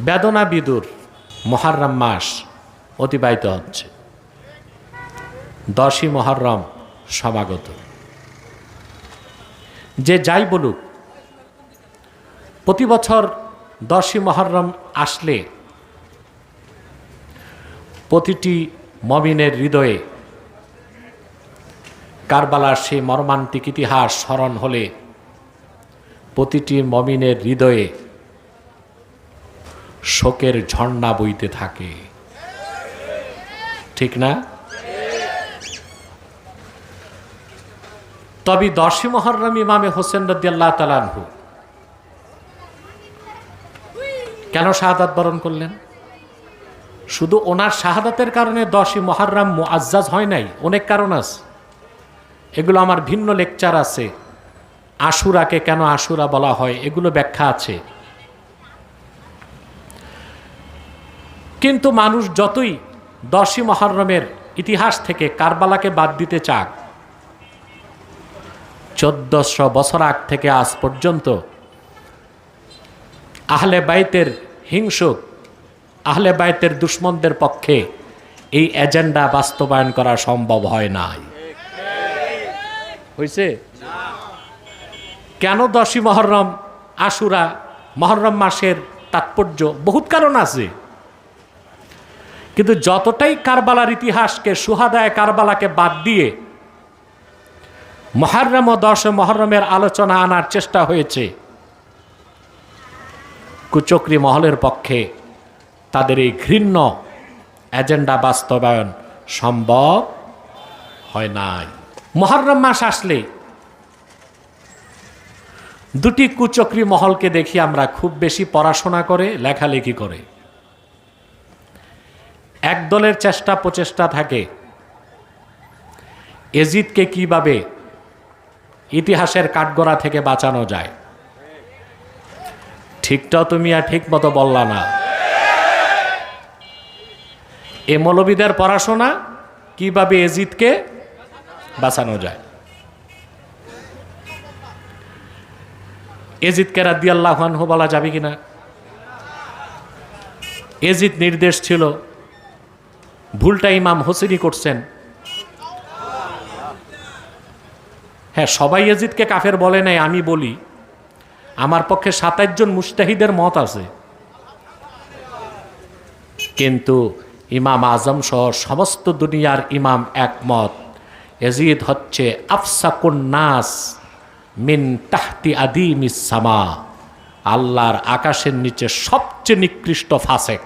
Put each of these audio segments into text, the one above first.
বেদনা বিদুর, মহারম মাস অতিবাহিত হচ্ছে। দশই মহরম সমাগত। যে যাই বলুক প্রতি বছর দশই মহরম আসলে প্রতিটি মমিনের হৃদয়ে কারবালার সেই মর্মান্তিক ইতিহাস স্মরণ হলে প্রতিটি মমিনের হৃদয়ে শোকের ঝর্ণা বইতে থাকে। ঠিক না? তবে দশই মহরম ইমামে হোসেন রদিয়াল্লাহ তালানহু কেন শাহাদাত বরণ করলেন? শুধু ওনার শাহাদাতের কারণে দশই মহরম মুআজ্জাজ হয় নাই, অনেক কারণ আছে। এগুলো আমার ভিন্ন লেকচার আছে। আশুরাকে কেন আশুরা বলা হয়, এগুলো ব্যাখ্যা আছে। কিন্তু মানুষ যতই দশই মহরমের ইতিহাস থেকে কারবালাকে বাদ দিতে চাক, চোদ্দশো বছর আগ থেকে আজ পর্যন্ত আহলে বাইতের হিংসুক, আহলে বাইতের দুশ্মনদের পক্ষে এই এজেন্ডা বাস্তবায়ন করা সম্ভব হয় নাই। হয়েছে কেন দশই মহরম আশুরা মহরম মাসের তাৎপর্য? বহুত কারণ আছে। কিন্তু যতটাই কারবালার ইতিহাসকে, সুহাদায় কারবালাকে বাদ দিয়ে মহরম ও দশ মহরমের আলোচনা আনার চেষ্টা হয়েছে, কুচক্রি মহলের পক্ষে তাদের এই ঘৃণ্য এজেন্ডা বাস্তবায়ন সম্ভব হয় নাই। মহরম মাস আসলে দুটি কুচক্রি মহলকে দেখি আমরা খুব বেশি পড়াশোনা করে, লেখালেখি করে। এক দলের চেষ্টা প্রচেষ্টা থাকে। এজিদকে কীভাবে ইতিহাসের কাঠগড়া থেকে বাঁচানো যায়? ঠিকটাও তুমি আর ঠিক মতো বললা না। এ মৌলবীদের পড়াশোনা কীভাবে এজিদকে বাঁচানো যায়? এজিদকে রাদ্দি আল্লাহানহু বলা যাবে কিনা? এজিদ নির্দেশ ছিল ভুলটা ইমাম হোসেনই করছেন। হ্যাঁ সবাই এজিদকে কাফের বলে নাই, আমি বলি, আমার পক্ষে সাতাশ জন মুস্তাহিদের মত আছে। কিন্তু ইমাম আজম সহ সমস্ত দুনিয়ার ইমাম একমত। এজিদ হচ্ছে আফসাকুন নাস মিন তাহতি আদিম সামা, আল্লাহর আকাশের নিচে সবচেয়ে নিকৃষ্ট ফাসেক।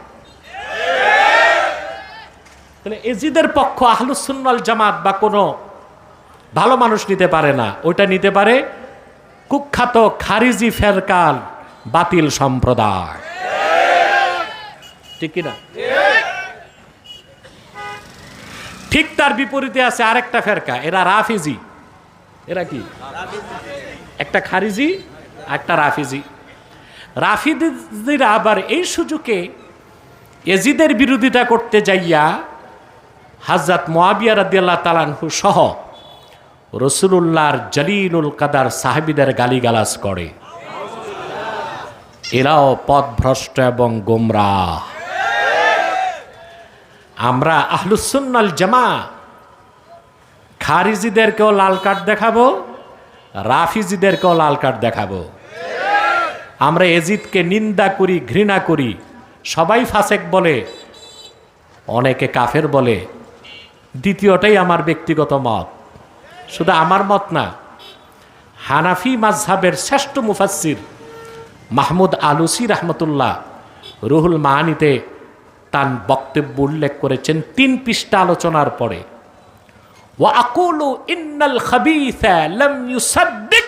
তাহলে এজিদের পক্ষ আহলুসুন্নাল জামাত বা কোনো ভালো মানুষ নিতে পারে না। ওইটা নিতে পারে কুখ্যাত খারিজি ফেরকাল বাতিল সম্প্রদায়। ঠিক কিনা? ঠিক তার বিপরীতে আছে আরেকটা ফেরকা, এরা রাফিজি। এরা কি? একটা খারিজি একটা রাফিজি। রাফিজিরা আবার এই সুযোগে এজিদের বিরোধিতা করতে যাইয়া হাজরত মোয়াবিয়া রাদিয়াল্লাহ তালানহু সহ রসুল্লাহর জলিলুল কাদার সাহেবিদের গালিগালাজ করে। এরাও পথভ্রষ্ট এবং গোমরাহ। আমরা আহলুসুন্নাল জামা খারিজিদেরকেও লাল কার্ড দেখাবো, রাফিজিদেরকেও লাল কার্ড দেখাবো। আমরা এজিদকে নিন্দা করি, ঘৃণা করি, সবাই ফাসেক বলে, অনেকে কাফের বলে দ্বিতীয়টাই আমার ব্যক্তিগত মত শুধু আমার মত না হানাফি মাঝহাবের শ্রেষ্ঠ মুফাসির মাহমুদ আলুসি রহমতুল্লাহ রুহুল মাহানিতে তার বক্তব্য উল্লেখ করেছেন তিন পৃষ্ঠা আলোচনার পরে وأقول إن الخبيث لم يصدق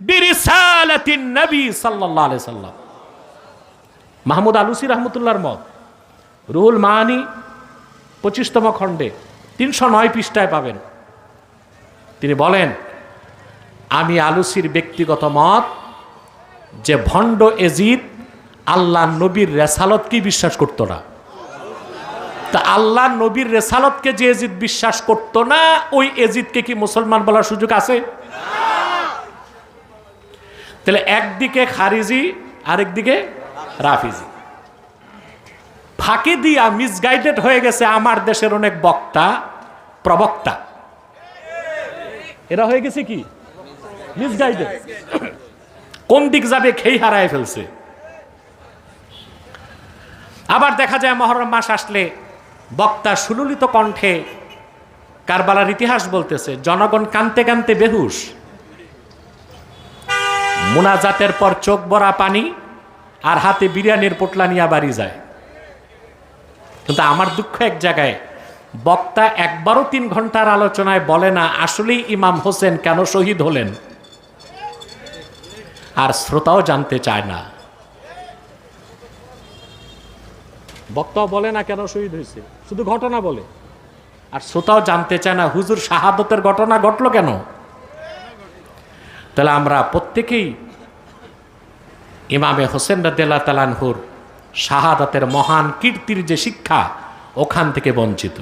برسالة النبي صلى الله عليه وسلم মাহমুদ আলুসি রহমতুল্লাহর মত রুহুল মাহানি পঁচিশতম খণ্ডে তিনশো নয় পৃষ্ঠায় পাবেন। তিনি বলেন, আমি আলুসির ব্যক্তিগত মত যে ভণ্ড এজিদ আল্লাহ নবীর রেসালতকেই বিশ্বাস করতো না? তা আল্লাহ নবীর রেসালতকে যে এজিদ বিশ্বাস করতো না, ওই এজিদকে কি মুসলমান বলার সুযোগ আছে? তাহলে একদিকে খারিজি, আরেকদিকে রাফিজি। ফাঁকি দিয়া মিসগাইডেড হয়ে গেছে আমার দেশের অনেক বক্তা, প্রবক্তা। এরা হয়ে গেছে কি? মিসগাইডেড কোন দিক যাবে খেই হারায় ফেলছে। আবার দেখা যায় মহরম মাস আসলে বক্তা সুললিত কণ্ঠে কারবালার ইতিহাস বলতেছে, জনগণ কানতে কানতে বেহুশ। মোনাজাতের পর চোখ ভরা পানি আর হাতে বিরিয়ানির পোটলা নিয়ে বাড়ি যায়। কিন্তু আমার দুঃখ এক জায়গায়, বক্তা একবারও তিন ঘণ্টার আলোচনায় বলে না, আসলেই ইমাম হোসেন কেন শহীদ হলেন? আর শ্রোতাও জানতে চায় না। বক্তাও বলে না কেন শহীদ হয়েছে? শুধু ঘটনা বলে। আর শ্রোতাও জানতে চায় না, হুজুর শাহাদতের ঘটনা ঘটলো কেন? তাহলে আমরা প্রত্যেকেই ইমামে হোসেন রাদিয়াল্লাহু তালানহুর শাহাদাতের মহান কীর্তির যে শিক্ষা ওখান থেকে বঞ্চিত।